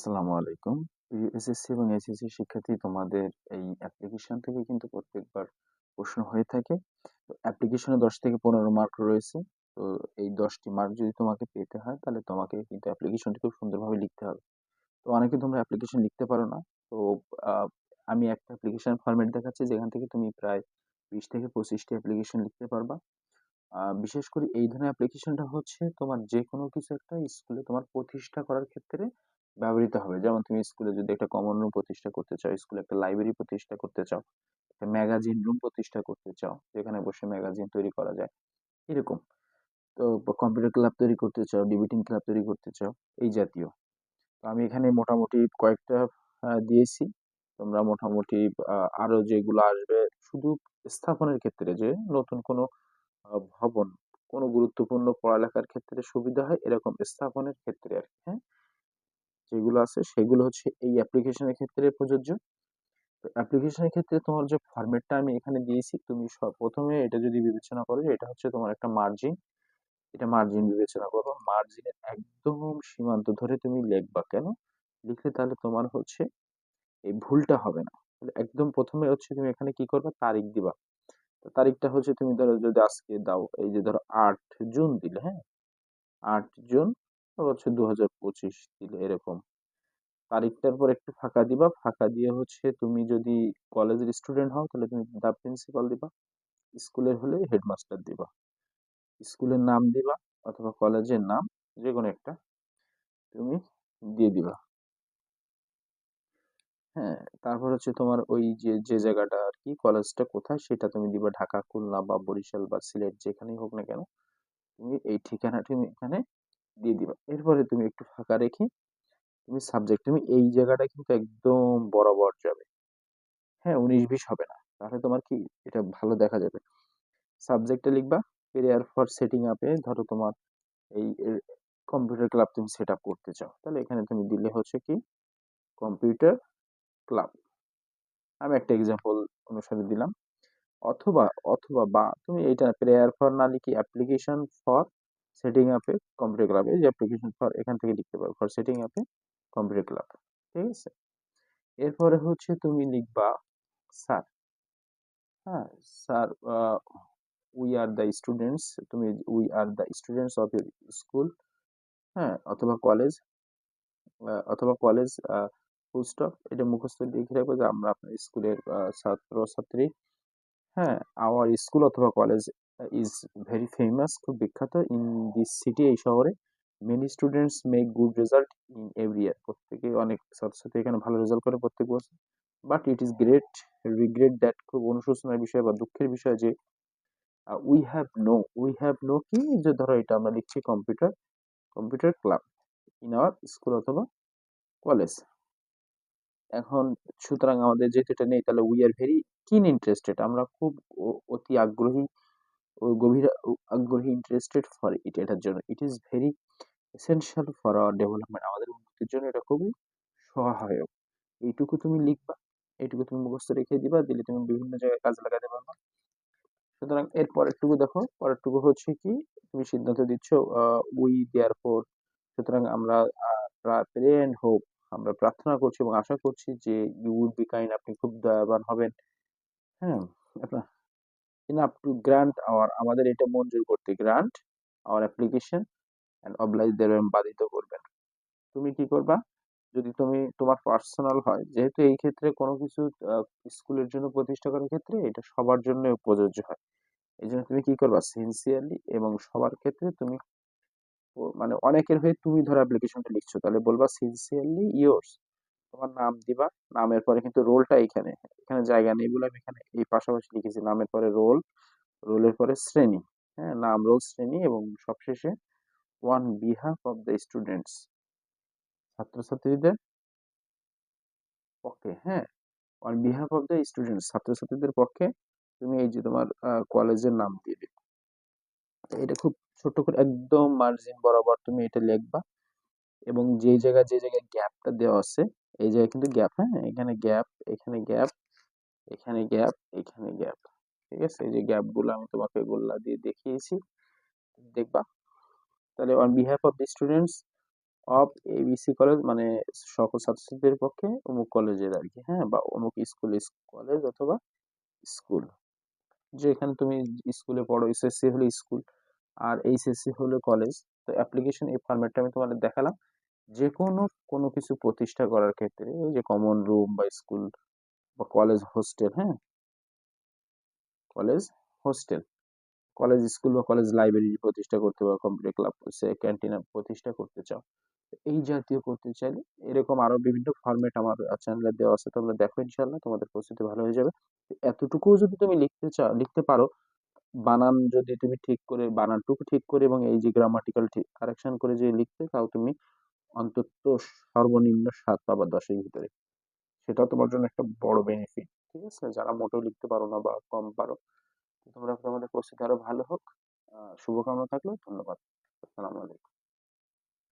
আসসালামু আলাইকুম। প্রিয় এসএসসি এবং এইচএসসি শিক্ষার্থী, তোমাদের এই অ্যাপ্লিকেশন থেকে কিন্তু প্রত্যেকবার প্রশ্ন হয়ে থাকে। তো অ্যাপ্লিকেশনে দশ থেকে পনেরো মার্ক রয়েছে। তো এই দশটি মার্ক যদি তোমাকে পেতে হয়, তাহলে তোমাকে কিন্তু অ্যাপ্লিকেশনটি খুব সুন্দরভাবে লিখতে হবে। তো অনেকে তোমরা অ্যাপ্লিকেশন লিখতে পারো না। তো আমি একটা অ্যাপ্লিকেশন ফরম্যাট দেখাচ্ছি, যেখান থেকে তুমি প্রায় বিশ থেকে পঁচিশটি অ্যাপ্লিকেশন লিখতে পারবা। বিশেষ করে এই ধরনের অ্যাপ্লিকেশনটা হচ্ছে তোমার যে কোনো কিছু একটা স্কুলে তোমার প্রতিষ্ঠা করার ক্ষেত্রে ব্যবহৃত হবে। যেমন তুমি স্কুলে যদি একটা কমন রুম প্রতিষ্ঠা করতে চাও, স্কুলে একটা লাইব্রেরি প্রতিষ্ঠা করতে চাও, একটা ম্যাগাজিন রুম প্রতিষ্ঠা করতে চাও, যেখানে বসে ম্যাগাজিন তৈরি করা যায়, এরকম। তো কম্পিউটার ক্লাব তৈরি করতে চাও ডিবেটিং ক্লাব তৈরি করতে চাও, এই জাতীয়। তো আমি এখানে মোটামুটি কয়েকটা দিয়েছি। তোমরা মোটামুটি আরও যেগুলো আসবে, শুধু স্থাপনের ক্ষেত্রে যে নতুন কোনো ভবন, কোনো গুরুত্বপূর্ণ পড়ালেখার ক্ষেত্রে সুবিধা হয়, এরকম স্থাপনের ক্ষেত্রে আর কি হ্যাঁ? যেগুলো আছে সেগুলো হচ্ছে এই অ্যাপ্লিকেশনের ক্ষেত্রে প্রযোজ্য। তো অ্যাপ্লিকেশনের ক্ষেত্রে তোমার যে ফরম্যাটটা আমি এখানে দিয়েছি, তুমি প্রথমে এটা যদি বিবেচনা করো এটা হচ্ছে তোমার একটা মার্জিন এটা মার্জিন বিবেচনা করো। মার্জিনের একদম সীমান্ত ধরে তুমি লিখবা কেন? লিখলে তাহলে তোমার হচ্ছে এই ভুলটা হবে না। একদম প্রথমে হচ্ছে তুমি এখানে কি করবে? তারিখ দিবা। তারিখটা হচ্ছে তুমি ধরো যদি আজকে দাও, এই যে ধরো আট জুন দিলে হ্যাঁ? আট জুন হচ্ছে দু হাজার পঁচিশ দিলে এরকম। তারিখটার পর একটু ফাঁকা দিবা, ফাঁকা দিয়ে হচ্ছে তুমি যদি কলেজের স্টুডেন্ট হও তাহলে তুমি দা প্রিন্সিপাল দিবা, স্কুলের হলে হেডমাস্টার দিবা। স্কুলের নাম দিবা অথবা কলেজের নাম যে কোনো একটা তুমি দিয়ে দিবা। হ্যাঁ তারপর হচ্ছে তোমার ওই যে যে জায়গাটা আর কি কলেজটা কোথায় সেটা তুমি দিবা ঢাকা, খুলনা বা বরিশাল বা সিলেট যেখানেই হোক না কেন। তুমি এই ঠিকানাটা তুমি এখানে দিয়ে দিবা। এরপরে তুমি একটু ফাঁকা রেখে তুমি সাবজেক্ট তুমি এই জায়গাটা কিন্তু একদম বরাবর যাবে। হ্যাঁ উনিশ বিশ হবে না। তাহলে তোমার কি, এটা ভালো দেখা যাবে। সাবজেক্টে লিখবা প্রেয়ার ফর সেটিং আপে ধরো তোমার এই কম্পিউটার ক্লাব তুমি সেট আপ করতে চাও। তাহলে এখানে তুমি দিলে হচ্ছে কি কম্পিউটার ক্লাব আমি একটা এক্সাম্পল অনুসারে দিলাম। অথবা অথবা বা তুমি এইটা প্রেয়ার ফর না লিখে অ্যাপ্লিকেশন ফর সেটিং আপে কম্পিউটার ক্লাব এই যে অ্যাপ্লিকেশন ফর এখান থেকে লিখতে পারো ফর সেটিং আপে কম্পিউটার ক্লাব ঠিক আছে? এরপরে হচ্ছে তুমি লিখবা স্যার হ্যাঁ sir we are the students তুমি we are the students of your school হ্যাঁ অথবা কলেজ অথবা কলেজ ফুল স্টপ এটা মুখস্থ লিখে রাখব যে আমরা আপনার স্কুলের ছাত্র ছাত্রী হ্যাঁ আওয়ার স্কুল অথবা কলেজ ইজ ভেরি ফেমাস খুব বিখ্যাত ইন দিস সিটি এই শহরে। Many students make good result in every year প্রত্যেকে অনেক ছাত্রছাত্রী এখানে ভালো রেজাল্ট করে প্রত্যেক বছর। But it is great regret that খুব অনুশোচনার বিষয় বা দুঃখের বিষয় যে we have no we have no কি? যে ধরো এটা আমরা লিখছি computer computer club in our school অথবা কলেজ এখন সুতরাং আমাদের যেহেতু এটা নেই, তাহলে we are very keen interested আমরা খুব অতি আগ্রহী গভীর আগ্রহী ইন্টারেস্টেড ফর ইট এটার জন্য। It is very essential for our development আমাদের উন্নতির জন্য এটা খুবই সহায়ক। এইটুকু তুমি লিখবা, এইটুকু তুমি মুখস্থ রেখে দিবা, দিলে তুমি বিভিন্ন জায়গায় কাজে লাগাতে পারবা। সুতরাং এর পরেরটুকু দেখো, পরেরটুকু হচ্ছে কি, তুমি সিদ্ধান্ত দিচ্ছ উই দেয়ার ফোর সুতরাং আমরা প্রে এন্ড হোপ আমরা প্রার্থনা করছি এবং আশা করছি যে ইউ উড বি কাইন্ড আপনি খুব দয়াবান হবেন। হ্যাঁ আপনার ইনাফ টু গ্রান্ট আওয়ার আমাদের এটা মঞ্জুর করতে grant our application and oblige দের বাধিত করবেন। তুমি কি করবা? যদি তুমি, তোমার পার্সোনাল হয়, যেহেতু এই ক্ষেত্রে কোনো কিছু স্কুলের জন্য প্রতিষ্ঠা করার ক্ষেত্রে এটা সবার জন্য প্রযোজ্য হয়। এই জন্য তুমি কি করবা? সিনসিয়ারলি এবং সবার ক্ষেত্রে তুমি মানে অনেকের হয়ে তুমি ধরো অ্যাপ্লিকেশনটা লিখছো, তাহলে বলবা সিনসিয়ারলি ইয়োর্স তোমার নাম দিবা, নামের পরে কিন্তু রোলটা এখানে এখানে জায়গা নেই বলে আমি এখানে এই পাশাপাশি লিখেছি, নামের পরে রোল, রোলের পরে শ্রেণি হ্যাঁ নাম, রোল, শ্রেণি এবং সবশেষে on behalf of the students ছাত্রছাত্রীদের পক্ষে হ্যাঁ on behalf of the students ছাত্রছাত্রীদের পক্ষে তুমি এই যে তোমার কলেজের নাম দিবে। এটা খুব ছোট করে একদম মার্জিন বরাবর তুমি এটা লিখবা এবং যে জায়গায় যে জায়গায় গ্যাপটা দেওয়া আছে এই জায়গায় কিন্তু গ্যাপ হ্যাঁ? এখানে গ্যাপ এখানে গ্যাপ এখানে গ্যাপ এখানে গ্যাপ ঠিক আছে? এই যে গ্যাপগুলো আমি তোমাকে গোল্লা দিয়ে দেখিয়েছি, দেখবা? তাহলে on behalf of the students of ABC college মানে সকল ছাত্রছাত্রীদের পক্ষে অমুক কলেজের আর কি হ্যাঁ? বা অমুক স্কুল কলেজ অথবা স্কুল যেখানে তুমি স্কুলে পড়ো এসএসসি হলো স্কুল আর এইচএসসি হলো কলেজ তো অ্যাপ্লিকেশন এই ফরম্যাটটা আমি তোমাদের দেখালাম। যে কোনো কোনো কিছু প্রতিষ্ঠা করার ক্ষেত্রে ওই যে কমন রুম বা স্কুল বা কলেজ হোস্টেল হ্যাঁ? কলেজ হোস্টেল কলেজ স্কুল বা কলেজ লাইব্রেরি প্রতিষ্ঠা করতে পারো কম্পিউটার ক্লাব ক্যান্টিন প্রতিষ্ঠা করতে চাও। এই জাতীয় করতে চাইলে এরকম আরও বিভিন্ন ফরম্যাট আমার চ্যানেলে দেওয়া আছে, তোমরা দেখো ইনশাল্লাহ তোমাদের প্রস্তুতি ভালো হয়ে যাবে। এতটুকুও যদি তুমি লিখতে চাও লিখতে পারো, বানান যদি তুমি ঠিক করে, বানানটুকু ঠিক করে এবং এই যে গ্রামাটিক্যাল ঠিক কারেকশন করে যে লিখতে, তাও তুমি অন্তত সর্বনিম্ন সাত বা দশের ভিতরে। সেটা তোমার জন্য একটা বড় বেনিফিট ঠিক আছে? যারা মোটেও লিখতে পারো না বা কম পারো, তোমরা তোমাদের প্রস্তুতি আরও ভালো হোক। শুভকামনা থাকল, ধন্যবাদ। আসসালামু আলাইকুম।